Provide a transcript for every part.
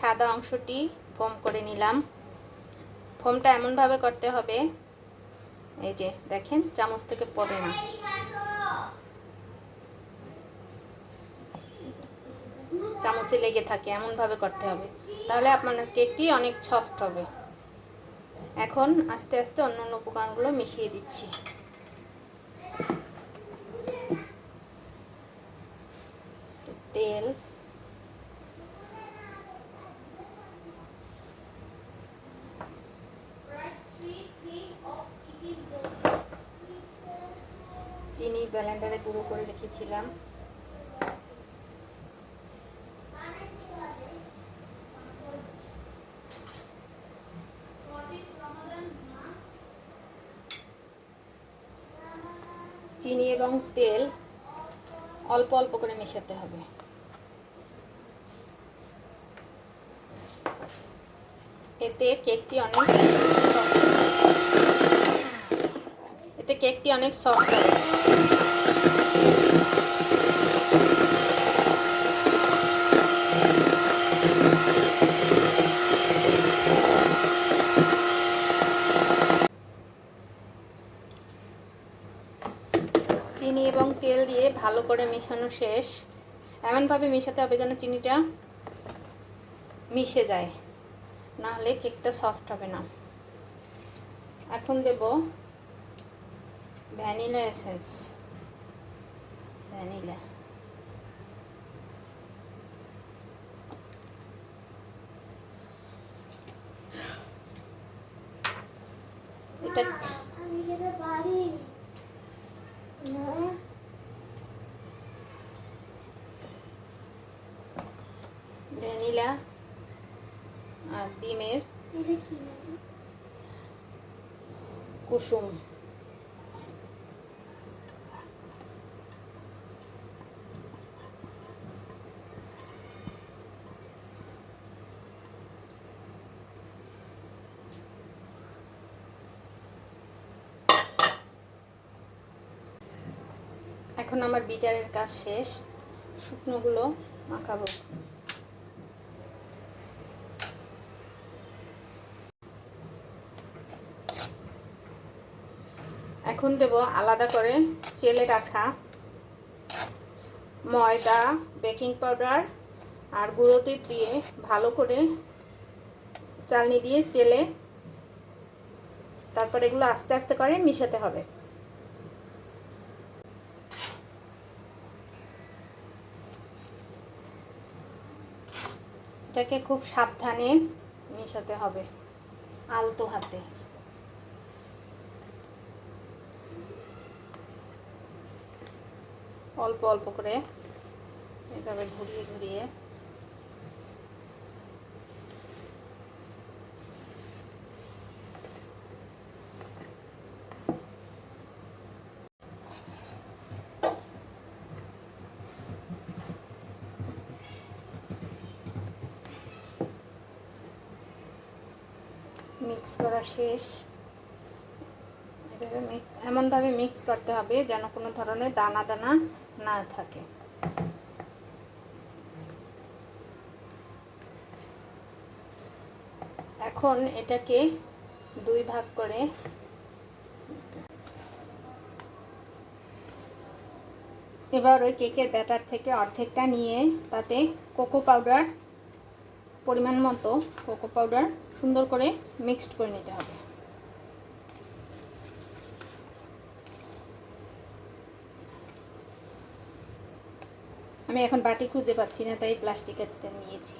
সাদা অংশটি ফোম করে নিলাম। ফোমটা এমনভাবে করতে হবে, এই যে দেখেন, চামচ থেকে পড়ে না। চামচে লেগে থাকে, এমনভাবে করতে হবে। তাহলে আপনার কেকটি অনেক সফট হবে। এখন আস্তে আস্তে অন্য অন্য উপকরণগুলো মিশিয়ে দিচ্ছি তেল চিনি ব্লেন্ডারে গুঁড়ো করে রেখেছিলাম। চিনি এবং তেল অল্প অল্প করে মেশাতে হবে। এতে কেকটি অনেক এতে কেকটি অনেক সফট চিনি এবং তেল দিয়ে ভালো করে মেশানো শেষ। এমনভাবে মেশাতে হবে যেন চিনিটা মিশে যায়। না হলে কেকটা সফট হবে না। এখন দেব ভ্যানিলা এসেন্স ভ্যানিলা এটা আমি খেতে পারি না ভ্যানিলা আর ডিমের কুসুম। এখন আমার বিটারের কাজ শেষ। শুকনোগুলো মাখাবো। এখন দেব আলাদা করে চেলে রাখা ময়দা, বেকিং পাউডার আর গুঁড়ো দুধ দিয়ে ভালো করে চালনি দিয়ে চেলে তারপর এগুলো আস্তে আস্তে করে মিশাতে হবে। এটাকে খুব সাবধানে মিশাতে হবে আলতো হাতে। অল্প অল্প করে এভাবে ঘুরিয়ে ঘুরিয়ে মিক্স করা শেষ। এভাবে এমনভাবে মিক্স করতে হবে যেন কোনো ধরনের দানা দানা না থাকে। এখন এটাকে দুই ভাগ করে এবার ওই কেকের ব্যাটার থেকে অর্ধেকটা নিয়ে তাতে কোকো পাউডার, পরিমাণ মতো কোকো পাউডার সুন্দর করে মিক্সড করে নিতে হবে। আমি এখন বাটি খুঁজে পাচ্ছি না, তাই প্লাস্টিকের নিয়েছি।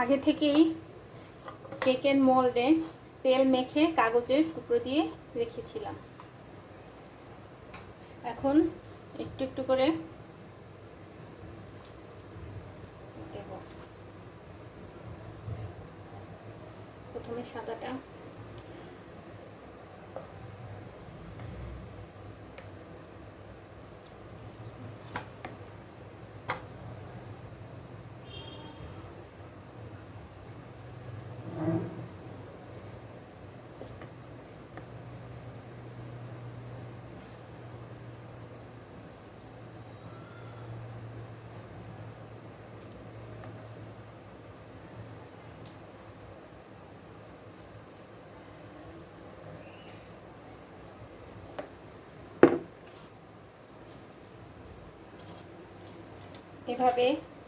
আগে থেকেই কেকের মোল্ডে তেল মেখে কাগজের টুকরো দিয়ে রেখেছিলাম। এখন একটু একটু করে দেব প্রথমে সাদাটা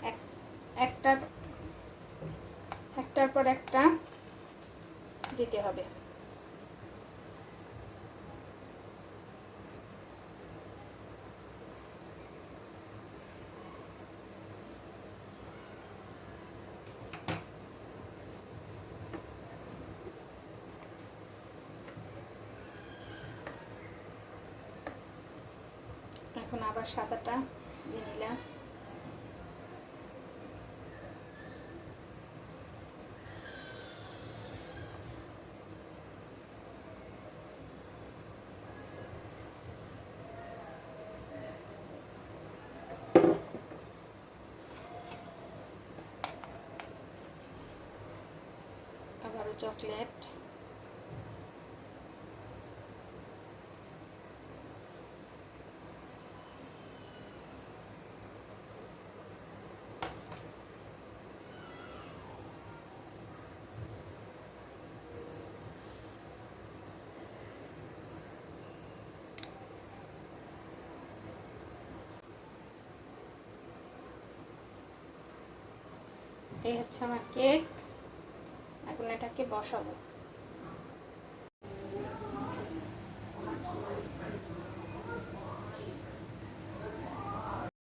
এক একটার একটার পর একটা দিতে হবে। এখন আবার সাদাটা দিয়ে নিলাম। চকলেট। এই হচ্ছে আমার কেক। এখন এটাকে বসাবো।